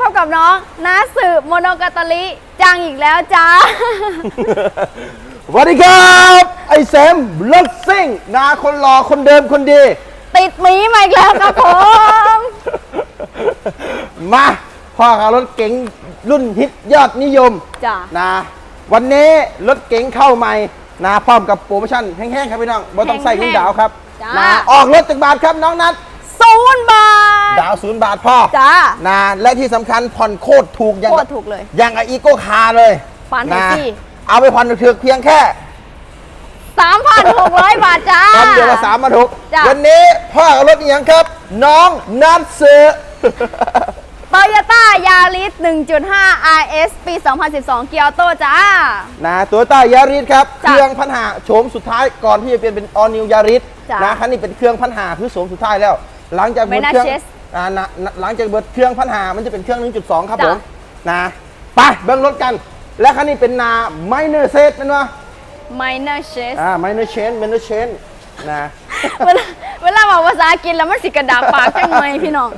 พบกับน้องน้าสืบโมโนกาตาลิจังอีกแล้วจ้า สวัสดีครับ ไอ้แซมรถซิ่งนาคนหล่อคนเดิมคนดี ติดหมีมาอีกแล้วครับผม มาพ่อกับรถเก๋งรุ่นฮิตยอดนิยมจ้านะ วันนี้รถเก๋งเข้าใหม่นะพร้อมกับโปรโมชั่นแห้งๆครับพี่น้องบ่ต้องใส่เงินดาวครับจ้านะออกรถจากบาทครับน้องนัท ศูนย์บาท ดาวศูนย์บาทพ่อจ้า นะและที่สำคัญผ่อนโคตรถูกอย่างโคตรถูกเลย อย่างกับอีโก้คาร์เลยผ่อนให้นะฟรีเอาไปผ่อนถึกๆเพียงแค่3,600บาทจ้าทำเดือนละสามพันหกจ้ะวันนี้พ่อกับรถอีกอย่างครับ น้องนัทเสือโตโยต้ายาริส 1.5 RS ปี 2012 เกียร์ออโต้จ้า นะตัวต้ายาริสครับ เคจ้ะรื่องพันหาโฉมสุดท้ายก่อนที่จะเปลี่ยนเป็นออนิวยาริสจ้ะนะคันนี้เป็นเครื่องพันหาคือโฉมสุดท้ายแล้ว หลังจากเบิดไม่น่าเครื่องเชส อ่านะนะหลังจากเบิดเครื่องพันหามันจะเป็นเครื่อง 1.2 ครับจ้ะ ผมนะไปเบิ่งรถกัน และคันนี้เป็นนาไมเนอร์เซตเป็นวะ minor chase อ่าไมเนอร์เชนไมเนอร์เชนนะเวลาเวลาบอกภาษาอังกฤษแล้วมันสิกระดากปากจังเลยพี่น้อง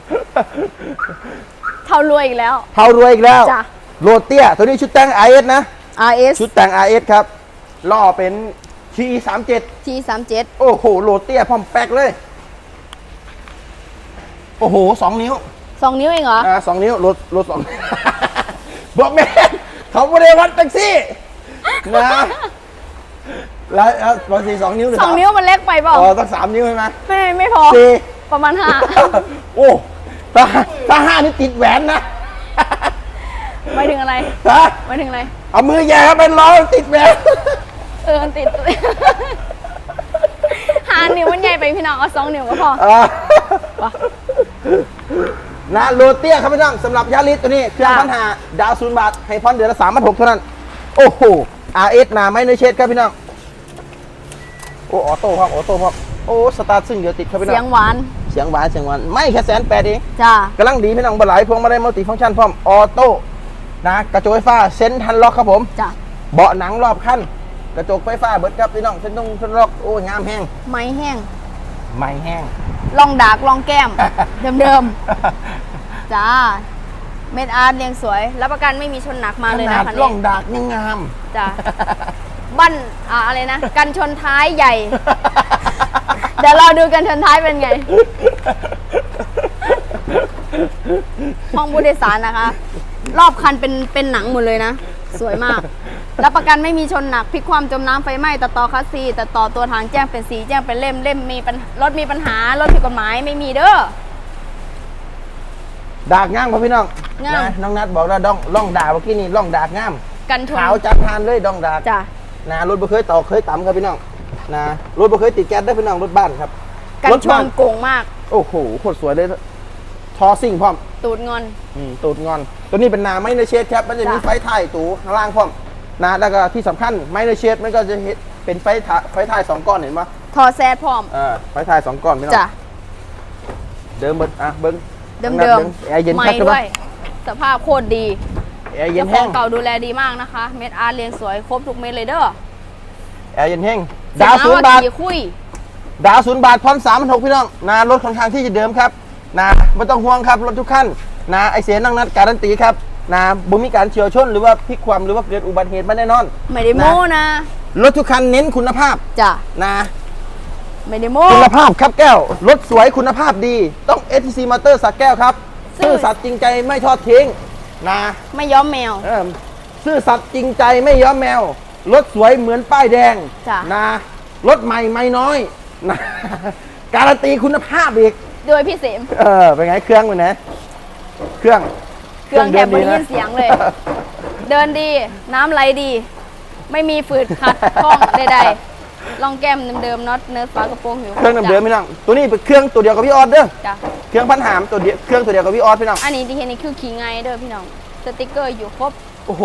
เท่ารวยอีกแล้ว เท่ารวยอีกแล้วจ้ะ โรเตียตัวนี้ชุดแต่ง IS นะ RS ชุดแต่ง RS ครับล้อเป็น T37 T37 โอ้โหโรเตียพร้อมแป๊กเลย โอ้โหสองนิ้ว2นิ้วเองเหรอ อ่าสองนิ้วรถรถสอง บอกแม่นเขาไม่ได้วัดแท็กซี่นะแล้วแล้วบางทีสองนิ้วหรือสองนิ้วมันเล็กไปเปล่าอ๋อต้องสามนิ้วใช่ไหมไม่ไม่พอ สี่ประมาณห้า โอ้ถ้าถ้าห้านี่ติดแหวนนะไม่ถึงอะไร ฮะไม่ถึงอะไร เอามือแย่เข้าเป็นล้อติดแหวนเออมันติด หานิ้วมันใหญ่ไปพี่น้องเอาสองนิ้วก็พอ อ่าว่ะ นะโรเตียครับพี่น้องสำหรับยาริสตัวนี้เครื่องจ้ะพันหาดาวศูนย์บาทให้พอนเดือนละสามพันหกเท่านั้น โอ้โห RS นาไม่เนยเชดครับพี่น้องโอ้ออโต้ครับออโต้ครับโอ้สตาร์ทซึ่งเดียวติดครับพี่น้องเสียงหวานเสียงหวานเสียงหวานไม่แค่แสนแปดเองจ้ากำลังดีพี่น้องบหลายพวงมาได้มัลติฟังก์ชันพร้อมออโต้นะกระจกไฟฟ้าเซ็นทันล็อกครับผมจ้าเบาะหนังรอบคันกระจกไฟฟ้าเบิดครับพี่น้องเส้นตรงเส้นล็อกโอ้งามแห้งไม้แห้งไม่แห้ง ลองดากลองแก้ม เดิมๆ จ้า เม็ดอาร์ตเรียงสวย รับประกันไม่มีชนหนักมาเลยขนะนาดคันล่อนี้งดากยังงาม จ้าบั้นอ่าอะไรนะ กันชนท้ายใหญ่ เดี๋ยวเราดูกันชนท้ายเป็นไง ห้องผู้โดยสารนะคะ รอบคันเป็นเป็นหนังหมดเลยนะ สวยมาก รับประกันไม่มีชนหนักพลิกความจมน้ำไฟไหม้ตัดต่อคัสซีตัดต่อตัวถังแจ้งเป็นสีแจ้งเป็นเล่มเล่มมีปัญรถมีปัญหารถผิดกฎหมายไม่มีเด้อ ดากงามครับพี่น้องงาม นะน้องนัดบอกว่าดองล่องดากเมื่อกี้นี่ล่องดากงามกันชนขาวจัดทานเลยดองดากจ้ะนะรถบ่เคยตอกเคยต่ำครับพี่น้องนะรถบ่เคยติดแก๊สได้อพี่น้องรถบ้านครับ กันรถชบ้านโกงมาก โอ้โหโคตรสวยเลยทอซิ่งพร้อมตูดงอน อืมตูดงอน ตัวนี้เป็นนาไม่ในเชดครับ มันจะมีจ้ะ ไฟท้ายตูข้างล่างพร้อม นะแล้วก็ที่สำคัญไม่ในเชดมันก็จะเห็นเป็นไฟท้ายไฟท้ายสองก้อนเห็นปะทอแซดพร้อมเออไฟท้ายสองก้อนพี่น้องจ้ะเดิมเบิดอะเบิ้งเดิมนัเดิมบิ่งแอร์เย็นใหม่คักใช่ด้ปะวย สภาพโคตรดีแอร์เย็เจ้านขอแห้งงเก่าดูแลดีมากนะคะ เม็ดอาร์เรียงสวยครบทุกเม็ดเลยเด้อแอร์เย็นแห้งเสียดาวน้ำศูนย์บาทกี่คุย ดาวศูนย์บาทพร้อมสามพันหกพี่น้องนะรถค่อนข้างที่จะเดิมครับนะไม่ต้องห่วงครับรถทุกขั้นนะไอเสียนั่งนัดการันตีครับ นะบ่มีการเฉียวชนหรือว่าพลิกความหรือว่าเกิดอุบัติเหตุมาแน่นอน ไม่ได้โม้นะ รถทุกคันเน้นคุณภาพจ้ะนะไม่ได้โม้คุณภาพครับแก้ว รถสวยคุณภาพดี ต้อง STC Motor สักแก้วครับ ซื่อซื่อสัตย์จริงใจไม่ทอดทิ้งนะ ไม่ย้อมแมวเออซื่อสัตย์จริงใจไม่ย้อมแมว รถสวยเหมือนป้ายแดงจ้ะนะ รถใหม่ไม่น้อยนะการันตีคุณภาพอีก โดยพี่เสมเออเป็นไงเครื่องเป็นไงเครื่อง เครื่องแทบไม่ได้ดิยินเสียงเลย เดินดี น้ำไหลดี ไม่มีฝืดขัดข้องใดๆลองแก้มเดิมๆน็อตเนิร์ดฝากระโปรงหิวเครื่องเดิมๆพี่น้องตัวนี้เป็นเครื่องตัวเดียวกับพี่ออสเด้อจ้ะเครื่องพันหามตัวเดียวเครื่องตัวเดียวกับพี่ออสพี่น้องอันนี้ที่เห็นนี่คือขี่ไงเด้อพี่น้องสติกเกอร์อยู่ครบโอ้โห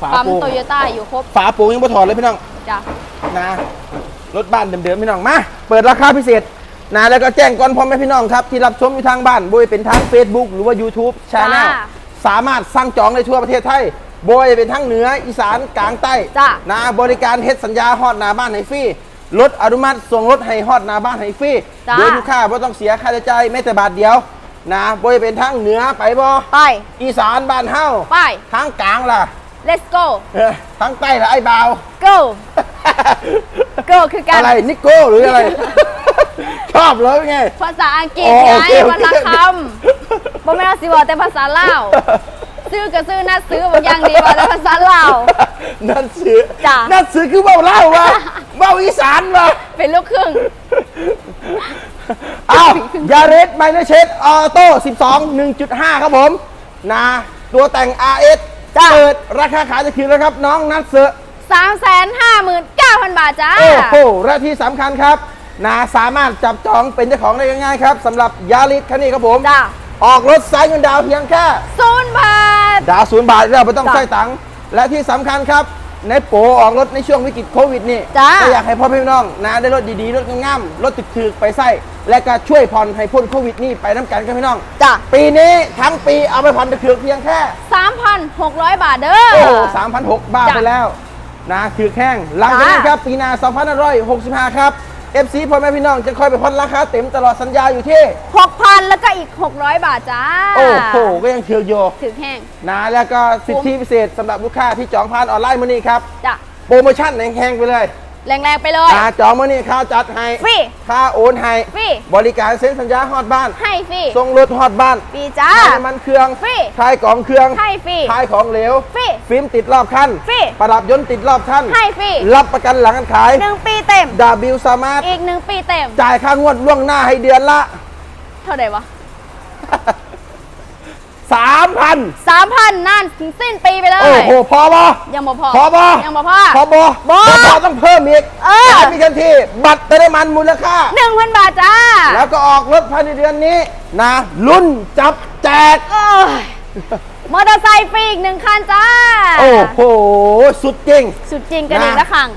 ฝาปั๊มโปร่งโตโยต้าอยู่ครบฝาโปร่งยังไม่ถอดเลยพี่น้องจ้ะนะรถบ้านเดิมๆพี่น้องมาเปิดราคาพิเศษ นะแล้วก็แจ้งก่อนพ่อแม่พี่น้องครับ ที่รับชมอยู่ทางบ้านบอยเป็นทั้ง Facebook หรือว่า YouTube ช n แนลสามารถสั่งจองได้ทั่วประเทศไทยบอยเป็นทั้งเหนืออีสานกลางใต้จ้ะนะบริการเฮ็ดสัญญาฮอดหนาบ้านให้ฟรีรถอนุมัติส่งรถให้ฮอดหนาบ้านให้ฟรีจ้ะโดยลูกค้าไม่ต้องเสียค่าใช้จ่ายแม้แต่บาทเดียวนะบ่จะเป็นทางเหนือไปบ่ไป อีสานบ้านเฮาไป ทางกลางล่ะ let's go เออทางใต้ล่ะไอ้บ่าว go go คือการอะไรนิโก้หรืออะไรช อบเลยไง ภาษาอังกฤษอ๋อไงโอเคโอเค วันละคำบ่แม่นเอาสิบอกแต่ภาษาลาวซื้อก็ซื้อน่าซื้อบอกอย่างดีว่าแต่ภาษาลาว นั่นสือจ้ะ นั่นสือคือเบ้าเล่าวะเบ้าอีสานวะเป็นลูกครึ่ง อ้าวยาริสไมเนเชสออโต้12 1.5 ครับผมนะตัวแต่ง RS จ้ะเปิดราคาขายจะคืนแล้วครับ น้องนัทเสือ 359,000 บาทจ้า โอ้โหและที่สำคัญครับ นะสามารถจับจองเป็นเจ้าของได้ง่ายๆครับสำหรับยาริสคันนี้ครับผม จ้ะ ออกรถสายเงินดาวเพียงแค่ ศูนย์บาท ดาวศูนย์บาทเราไม่ต้องจ้ะใช้ตังค์และที่สำคัญครับในโปรออกรถในช่วงวิกฤตโควิดนี่จ้ะ ก็อยากให้พ่อพี่น้องนะได้รถดีๆ รถงามๆรถถึกๆ ไปใส่และก็ช่วยผ่อนให้พ้นโควิดนี่ไปน้ำกันครับพี่น้อง จ้ะปีนี้ทั้งปีเอาไปผ่อนถึกๆเพียงแค่3,600บาทเด้อ โอ้สามพันหกบ้าจ้ะไปแล้วนะคือแข้งหลังจากนั้นจ้ะครับ ปีหน้า2565 ครับ FC พ่อแม่พี่น้องจะค่อยไปผ่อนราคาเต็มตลอดสัญญาอยู่ที่ 6,000 แล้วก็อีก 600 บาทจ้าโอ้โหก็ยังเถือกอยู่ถือแห้งนะแล้วก็สิทธิพิเศษสำหรับลูกค้าที่จองผ่านออนไลน์มื่อนี้ครับ จ้ะ โปรโมชั่นแห้งๆไปเลย แรงๆไปเลยนะจองมื่อนี้ค่าจัดให้ฟรีค่าโอนให้ฟรีบริการเซ็นสัญญาฮอดบ้าน ให้ฟรีส่งรถฮอดบ้านฟรีจ้าค่าน้ำมันเครื่องฟรีค่ายกล่องเครื่องให้ฟรีค่ายของเหลวฟรีฟิล์มติดรอบคันฟรีประดับยนต์ติดรอบคันให้ฟรีรับประกันหลังการขายหนึ่งปีเต็มดาบิวสามารถอีกหนึ่งปีเต็ม จ่ายค่างวดล่วงหน้าให้เดือนละ เท่าไหร่วะ 3,000สามพันนั่นถึงสิ้นปีไปเลย โอ้โหพอบ่ยังบ่พอพอบ่ยังบ่พอพอบ่บ่พอต้องเพิ่มอีกเออจ่ายมีกันที่บัตรเติมน้ำมันมูลค่าหนึ่งพันบาทจ้า แล้วก็ออกรถภายในเดือนนี้นะลุ้นจับแจกโอ้ยมอเตอร์ไซค์ฟรีอีกหนึ่งคันจ้า โอ้โห สุดจริง สุดจริงกระดิ่งนะละครั้ง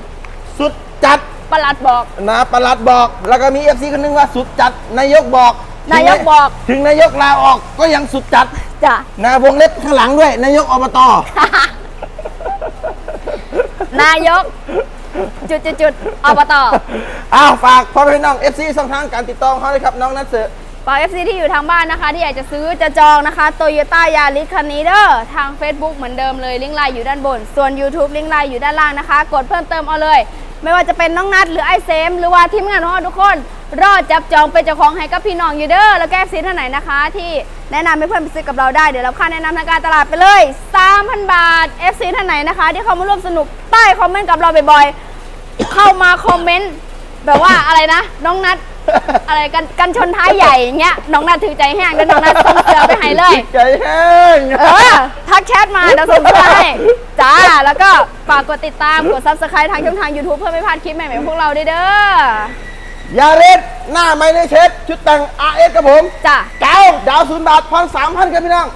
สุดจัดประหลัดบอก นะประหลัดบอก แล้วก็มี FC คนนึงว่าสุดจัดนายกบอก นายกบอก ถึงนายกลาออกก็ยังสุดจัดจ้ะนะวงเล็บข้างหลังด้วย นายกอบต นายก จุดจุดจุดอบตอ้าวฝากพ่อแม่พี่น้อง FC ช่องทางการติดต่อของเขาเลยครับน้องนัทเสือฝาก FC ที่อยู่ทางบ้านนะคะ ที่อยากจะซื้อจะจองนะคะโตโยต้ายาริสคันนี้เด้อทาง Facebook เหมือนเดิมเลยลิงก์ไลน์อยู่ด้านบน ส่วน YouTube ลิงก์ไลน์อยู่ด้านล่างนะคะ กดเพิ่มเติมเอาเลย ไม่ว่าจะเป็นน้องนัดหรือไอเซมหรือว่าทีมงานของเราทุกคน รอดจับจองเป็นเจ้าของให้กับพี่น้องอยู่เด้อแล้วก็ FC ท่านไหนนะคะ ที่แนะนำให้เพื่อนไปซื้อกับเราได้เดี๋ยวเราค่าแนะนำทางการตลาดไปเลย 3,000 บาท FC ท่านไหนนะคะ ที่เข้ามาร่วมสนุกใต้คอมเมนต์กับเราบ่อยๆเข้ามาคอมเมนต์แบบว่าอะไรนะ น้องนัดอะไรกันกันชนท้ายใหญ่อย่างเงี้ยน้องนัดถือใจแห้งแล้วน้องนัดส่งเสือไปให้เลยใจแห้งเออทักแชทมาเดี๋ยวส่งเสือให้จ้าแล้วก็ฝากกดติดตามกด subscribe ทางช่องทาง YouTube เพื่อไม่พลาดคลิปใหม่ๆของพวกเราด้วยเด้อ ยาเรสหน้าไม่ได้เช็ดชุดแต่ง RS ครับผมจ้าเก้าดาวศูนย์บาทพรสามพันครับพี่น้อง